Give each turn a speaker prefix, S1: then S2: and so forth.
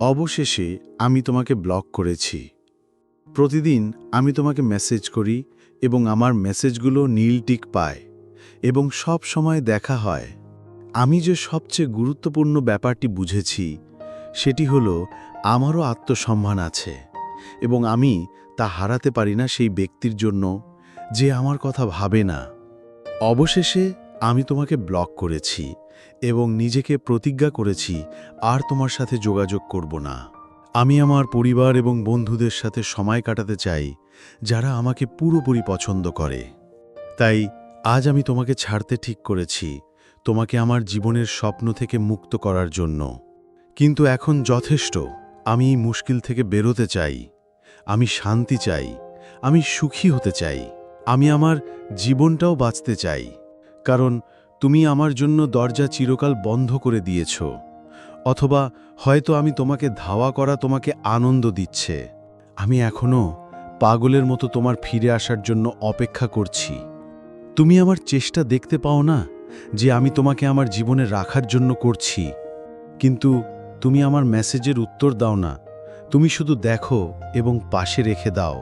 S1: অবশেষে আমি তোমাকে ব্লক করেছি। প্রতিদিন আমি তোমাকে মেসেজ করি এবং আমার মেসেজগুলো নীল টিক পায় এবং সব সময় দেখা হয়। আমি যে সবচেয়ে গুরুত্বপূর্ণ ব্যাপারটি বুঝেছি, সেটি হলো আমারও আত্মসম্মান আছে এবং আমি তা হারাতে পারি না সেই ব্যক্তির জন্য যে আমার কথা ভাবে না। অবশেষে আমি তোমাকে ব্লক করেছি এবং নিজেকে প্রতিজ্ঞা করেছি আর তোমার সাথে যোগাযোগ করব না। আমি আমার পরিবার এবং বন্ধুদের সাথে সময় কাটাতে চাই, যারা আমাকে পুরোপুরি পছন্দ করে। তাই, আজ আমি তোমাকে ছাড়তে ঠিক করেছি, তোমাকে আমার জীবনের স্বপ্ন থেকে মুক্ত করার জন্য। কিন্তু এখন যথেষ্ট, আমি এই মুশকিল থেকে বেরোতে চাই, আমি শান্তি চাই, আমি সুখী হতে চাই, আমি আমার জীবনটাও বাঁচতে চাই। কারণ তুমি আমার জন্য দরজা চিরকাল বন্ধ করে দিয়েছ, অথবা হয়তো আমি তোমাকে ধাওয়া করা তোমাকে আনন্দ দিচ্ছে। আমি এখনও পাগলের মতো তোমার ফিরে আসার জন্য অপেক্ষা করছি। তুমি আমার চেষ্টা দেখতে পাও না যে আমি তোমাকে আমার জীবনে রাখার জন্য করছি, কিন্তু তুমি আমার মেসেজের উত্তর দাও না। তুমি শুধু দেখো এবং পাশে রেখে দাও।